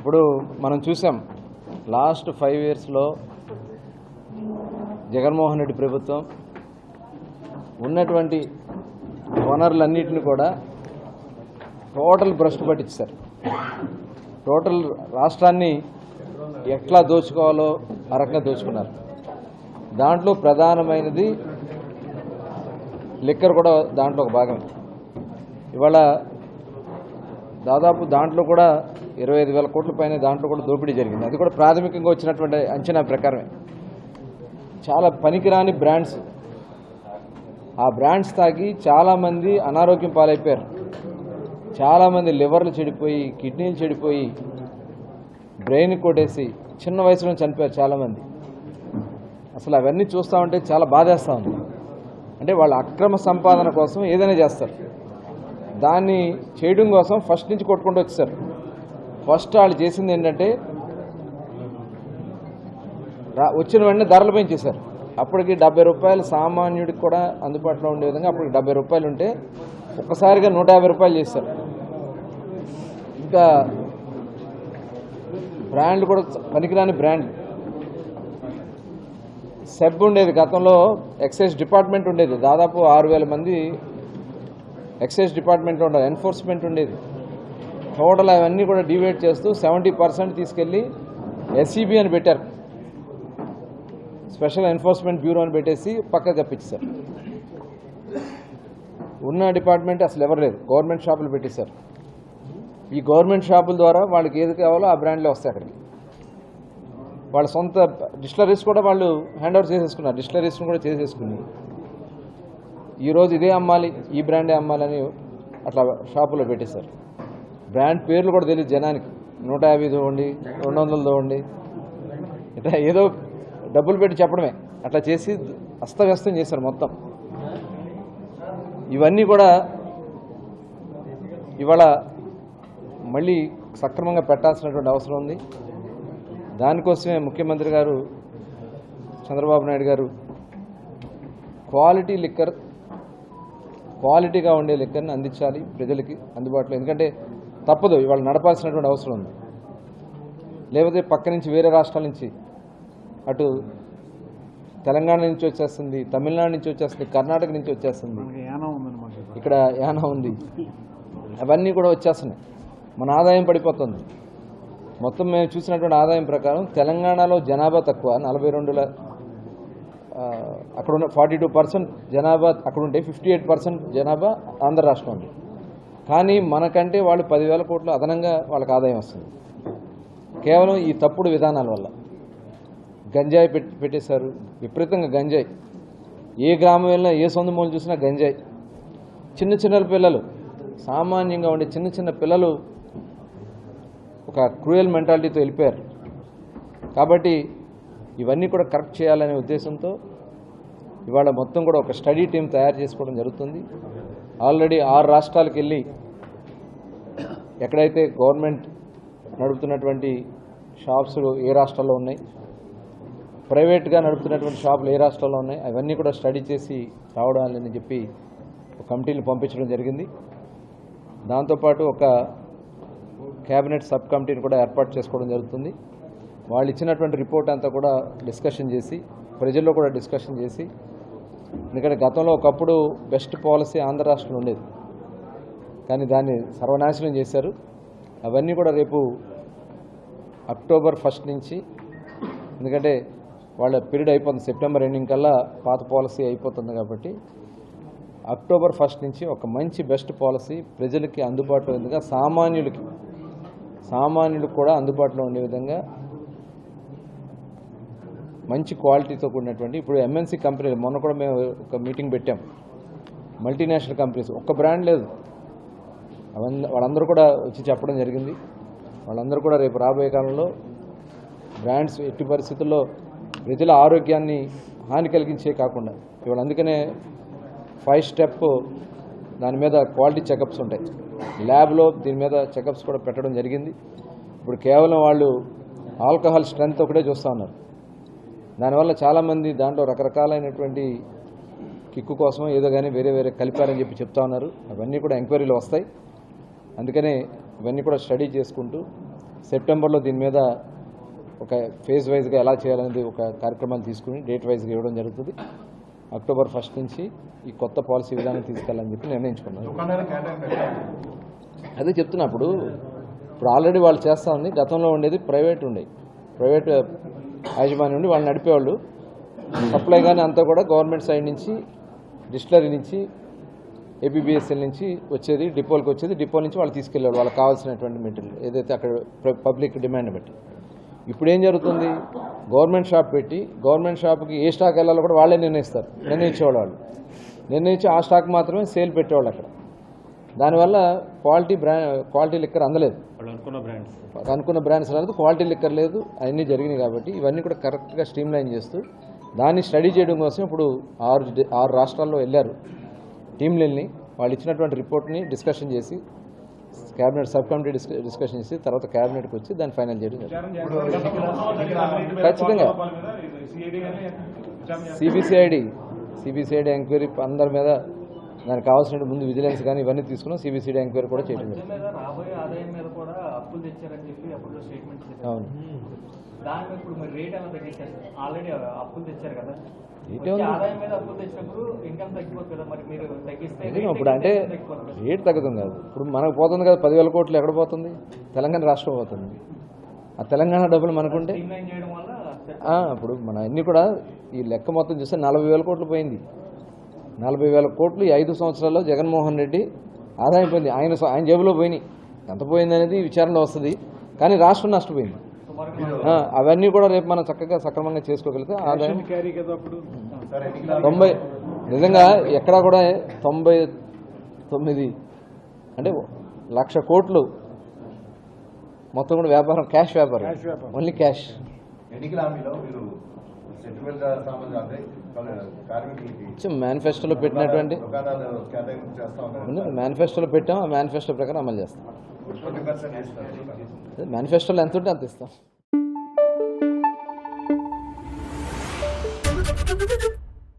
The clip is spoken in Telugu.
ఇప్పుడు మనం చూసాం లాస్ట్ ఫైవ్ ఇయర్స్లో జగన్మోహన్ రెడ్డి ప్రభుత్వం ఉన్నటువంటి వనరులన్నిటిని కూడా టోటల్ భ్రష్టు పట్టించారు. టోటల్ రాష్ట్రాన్ని ఎట్లా దోచుకోవాలో ఆ రకంగా దోచుకున్నారు. దాంట్లో ప్రధానమైనది లిక్కర్ కూడా దాంట్లో ఒక భాగం ఇవాళ దాదాపు దాంట్లో కూడా ఇరవై ఐదు వేల కోట్ల పైన దాంట్లో కూడా దోపిడీ జరిగింది. అది కూడా ప్రాథమికంగా వచ్చినటువంటి అంచనా ప్రకారమే. చాలా పనికిరాని బ్రాండ్స్. ఆ బ్రాండ్స్ తాగి చాలామంది అనారోగ్యం పాలైపోయారు. చాలామంది లివర్లు చెడిపోయి కిడ్నీలు చెడిపోయి బ్రెయిన్ కొట్టేసి చిన్న వయసులో చనిపోయారు చాలామంది అసలు అవన్నీ చూస్తూ ఉంటే చాలా బాధేస్తూ ఉంది. అంటే వాళ్ళ అక్రమ సంపాదన కోసం ఏదైనా చేస్తారు. దాన్ని చేయడం కోసం ఫస్ట్ నుంచి కొట్టుకుంటూ వచ్చేసారు. ఫస్ట్ వాళ్ళు చేసింది ఏంటంటే వచ్చిన వెంటనే ధరలు పెంచేశారు. అప్పటికి డెబ్బై రూపాయలు సామాన్యుడికి కూడా అందుబాటులో ఉండే విధంగా అప్పటికి డెబ్బై రూపాయలు ఉంటే ఒక్కసారిగా నూట యాభై రూపాయలు చేశారు. ఇంకా బ్రాండ్లు కూడా పనికిరాని బ్రాండ్. సెబ్ ఉండేది గతంలో ఎక్సైజ్ డిపార్ట్మెంట్ ఉండేది. దాదాపు ఆరు వేల మంది ఎక్సైజ్ డిపార్ట్మెంట్ ఉండదు ఎన్ఫోర్స్మెంట్ ఉండేది. టోటల్ అవన్నీ కూడా డివైడ్ చేస్తూ సెవెంటీ పర్సెంట్ తీసుకెళ్ళి ఎస్సీబీ అని పెట్టారు. స్పెషల్ ఎన్ఫోర్స్మెంట్ బ్యూరో అని పెట్టేసి పక్క తప్పించారు. ఉన్న డిపార్ట్మెంట్ అసలు ఎవరు లేదు గవర్నమెంట్ షాపులు పెట్టేశారు. ఈ గవర్నమెంట్ షాపుల ద్వారా వాళ్ళకి ఏది కావాలో ఆ బ్రాండ్లే వస్తాయి అక్కడికి. వాళ్ళ సొంత డిస్టిలరీస్ కూడా వాళ్ళు హ్యాండ్ ఓవర్ చేసేసుకున్నారు డిస్టలరీస్ని కూడా చేసేసుకుని. ఈరోజు ఇదే అమ్మాలి ఈ బ్రాండే అమ్మాలని అట్లా షాపులో పెట్టేశారు. బ్రాండ్ పేర్లు కూడా తెలియదు జనానికి. నూట యాభై చూడండి రెండు వందలు చూడండి ఇట్లా ఏదో డబ్బులు పెట్టి చెప్పడమే. అట్లా చేసి అస్తవ్యస్తం చేశారు మొత్తం. ఇవన్నీ కూడా ఇవాళ మళ్ళీ సక్రమంగా పెట్టాల్సినటువంటి అవసరం ఉంది. దానికోసమే ముఖ్యమంత్రి గారు చంద్రబాబు నాయుడు గారు క్వాలిటీ లిక్కర్ క్వాలిటీగా ఉండే లిక్కర్ని అందించాలి ప్రజలకి అందుబాటులో. ఎందుకంటే తప్పదు ఇవాళ నడపాల్సినటువంటి అవసరం ఉంది. లేకపోతే పక్క నుంచి వేరే రాష్ట్రాల నుంచి అటు తెలంగాణ నుంచి వచ్చేస్తుంది తమిళనాడు నుంచి వచ్చేస్తుంది కర్ణాటక నుంచి వచ్చేస్తుంది. ఇక్కడ యానా ఉంది. అవన్నీ కూడా వచ్చేస్తున్నాయి. మన ఆదాయం పడిపోతుంది. మొత్తం మేము చూసినటువంటి ఆదాయం ప్రకారం తెలంగాణలో జనాభా తక్కువ నలభై అక్కడ ఉన్న ఫార్టీ టూ పర్సెంట్ జనాభా అక్కడ ఉంటే ఫిఫ్టీ ఎయిట్ పర్సెంట్ జనాభా ఆంధ్ర రాష్ట్రం ఉంది. కానీ మనకంటే వాళ్ళు పదివేల కోట్లు అదనంగా వాళ్ళకి ఆదాయం వస్తుంది. కేవలం ఈ తప్పుడు విధానాల వల్ల. గంజాయి పెట్టి పెట్టేశారు. విపరీతంగా గంజాయి. ఏ గ్రామం వెళ్ళినా ఏ సొంత మూలు చూసినా గంజాయి. చిన్న చిన్న పిల్లలు సామాన్యంగా ఉండే చిన్న చిన్న పిల్లలు ఒక క్రూయల్ మెంటాలిటీతో వెళ్ళిపోయారు. కాబట్టి ఇవన్నీ కూడా కరెక్ట్ చేయాలనే ఉద్దేశంతో ఇవాళ మొత్తం కూడా ఒక స్టడీ టీం తయారు చేసుకోవడం జరుగుతుంది. ఆల్రెడీ ఆరు రాష్ట్రాలకు వెళ్ళి ఎక్కడైతే గవర్నమెంట్ నడుపుతున్నటువంటి షాప్స్ ఏ రాష్ట్రాల్లో ఉన్నాయి ప్రైవేట్గా నడుపుతున్నటువంటి షాపులు ఏ రాష్ట్రాల్లో ఉన్నాయి అవన్నీ కూడా స్టడీ చేసి రావడం లేదని చెప్పి ఒక కమిటీని పంపించడం జరిగింది. దాంతోపాటు ఒక క్యాబినెట్ సబ్ కమిటీని కూడా ఏర్పాటు చేసుకోవడం జరుగుతుంది. వాళ్ళు ఇచ్చినటువంటి రిపోర్ట్ అంతా కూడా డిస్కషన్ చేసి ప్రజల్లో కూడా డిస్కషన్ చేసి ఎందుకంటే గతంలో ఒకప్పుడు బెస్ట్ పాలసీ ఆంధ్ర రాష్ట్రంలో ఉండేది. కానీ దాన్ని సర్వనాశనం చేశారు. అవన్నీ కూడా రేపు అక్టోబర్ ఫస్ట్ నుంచి ఎందుకంటే వాళ్ళ పీరియడ్ అయిపోతుంది. సెప్టెంబర్ ఎండింగ్ కల్లా పాత పాలసీ అయిపోతుంది కాబట్టి అక్టోబర్ ఫస్ట్ నుంచి ఒక మంచి బెస్ట్ పాలసీ ప్రజలకి అందుబాటులో ఉందిగా సామాన్యులకి సామాన్యులకు కూడా అందుబాటులో ఉండే విధంగా మంచి క్వాలిటీతో కూడినటువంటి ఇప్పుడు ఎంఎన్సీ కంపెనీలు మొన్న కూడా మేము ఒక మీటింగ్ పెట్టాం. మల్టీనేషనల్ కంపెనీస్ ఒక్క బ్రాండ్ లేదు. అవన్నీ వాళ్ళందరూ కూడా వచ్చి చెప్పడం జరిగింది. వాళ్ళందరూ కూడా రేపు రాబోయే కాలంలో బ్రాండ్స్ ఎట్టి పరిస్థితుల్లో ప్రజల ఆరోగ్యాన్ని హాని కలిగించే కాకుండా ఇవాళ అందుకనే ఫైవ్ స్టెప్ దాని మీద క్వాలిటీ చెకప్స్ ఉంటాయి. ల్యాబ్లో దీని మీద చెకప్స్ కూడా పెట్టడం జరిగింది. ఇప్పుడు కేవలం వాళ్ళు ఆల్కహాల్ స్ట్రెంత్ ఒకటే చూస్తూ ఉన్నారు. దానివల్ల చాలామంది దాంట్లో రకరకాలైనటువంటి కిక్కు కోసం ఏదో కానీ వేరే వేరే కలిపారని చెప్పి చెప్తా ఉన్నారు. అవన్నీ కూడా ఎంక్వైరీలు వస్తాయి. అందుకనే ఇవన్నీ కూడా స్టడీ చేసుకుంటూ సెప్టెంబర్లో దీని మీద ఒక ఫేజ్ వైజ్గా ఎలా చేయాలనేది ఒక కార్యక్రమాన్ని తీసుకుని డేట్ వైజ్గా ఇవ్వడం జరుగుతుంది. అక్టోబర్ ఫస్ట్ నుంచి ఈ కొత్త పాలసీ విధానం తీసుకెళ్ళాలని చెప్పి నిర్ణయించుకున్నాను. అదే చెప్తున్నా అప్పుడు ఇప్పుడు ఆల్రెడీ వాళ్ళు చేస్తా ఉంది. గతంలో ఉండేది ప్రైవేట్ ఉండే. ప్రైవేట్ యాజమాన్యం ఉండి వాళ్ళు నడిపేవాళ్ళు. సప్లై కానీ అంతా కూడా గవర్నమెంట్ సైడ్ నుంచి డిస్టిలరీ నుంచి ఏపీబీఎస్ఎల్ నుంచి వచ్చేది డిపోలకు వచ్చేది డిపో నుంచి వాళ్ళు తీసుకెళ్ళేవాళ్ళు వాళ్ళకి కావాల్సినటువంటి మెటీరియల్ ఏదైతే అక్కడ పబ్లిక్ డిమాండ్ బట్టి. ఇప్పుడు ఏం జరుగుతుంది? గవర్నమెంట్ షాప్ పెట్టి గవర్నమెంట్ షాప్కి ఏ స్టాక్ వెళ్ళాలో కూడా వాళ్ళే నిర్ణయిస్తారు నిర్ణయించేవాళ్ళు వాళ్ళు. నిర్ణయించి ఆ స్టాక్ మాత్రమే సేల్ పెట్టేవాళ్ళు అక్కడ. దానివల్ల క్వాలిటీ బ్రా క్వాలిటీ లిక్కర్ అందలేదు. వాళ్ళు అనుకున్న బ్రాండ్స్ అనుకున్న బ్రాండ్స్ లేదు క్వాలిటీ లిక్కర్ లేదు అవన్నీ జరిగినాయి కాబట్టి ఇవన్నీ కూడా కరెక్ట్గా స్ట్రీమ్ లైన్ చేస్తూ దాన్ని స్టడీ చేయడం కోసం ఇప్పుడు ఆరు ఆరు రాష్ట్రాల్లో వెళ్ళారు టీంలు వెళ్ళి వాళ్ళు ఇచ్చినటువంటి రిపోర్ట్ని డిస్కషన్ చేసి క్యాబినెట్ సబ్ కమిటీ డిస్క డిస్కషన్ చేసి తర్వాత క్యాబినెట్కి వచ్చి దాన్ని ఫైనల్ చేయడం జరిగింది ఖచ్చితంగా సిబిసిఐడి సిబిసిఐడి ఎంక్వైరీ అందరి మీద దానికి కావాల్సిన ముందు విజిలెన్స్ కానీ ఇవన్నీ తీసుకున్నాం సిబిసిఐడి ఎంక్వైరీ కూడా చేయడం అవును. ఇప్పుడు అంటే. రేట్ తగ్గుతుంది కాదు. ఇప్పుడు మనకు పోతుంది కదా పదివేల కోట్లు ఎక్కడ పోతుంది? తెలంగాణ రాష్ట్రం పోతుంది. ఆ తెలంగాణ డబ్బులు మనకుంటే? ఇప్పుడు మన అన్ని కూడా ఈ లెక్క మొత్తం చూస్తే నలభై వేల కోట్లు పోయింది. నలభై వేల కోట్లు ఈ ఐదు సంవత్సరాల్లో జగన్మోహన్ రెడ్డి ఆదాయం పోయింది ఆయన ఆయన జేబులో పోయినాయి. ఎంత పోయింది అనేది విచారణలో వస్తుంది. కానీ రాష్ట్రం నష్టపోయింది. అవన్నీ కూడా రేపు మనం చక్కగా సక్రమంగా చేసుకోగలిగితే ఆదాయం తొంభై నిజంగా ఎక్కడా కూడా తొంభై తొమ్మిది అంటే లక్ష కోట్లు మొత్తం కూడా వ్యాపారం క్యాష్ వ్యాపారం. ఓన్లీ క్యాష్ ఎన్నికల హామీలో మీరు మేనిఫెస్టోలో పెట్టినటువంటి మేనిఫెస్టోలో పెట్టాం ఆ మేనిఫెస్టో ప్రకారం అమలు చేస్తాం. మేనిఫెస్టోలో ఎంత ఉంటే అంత ఇస్తాం.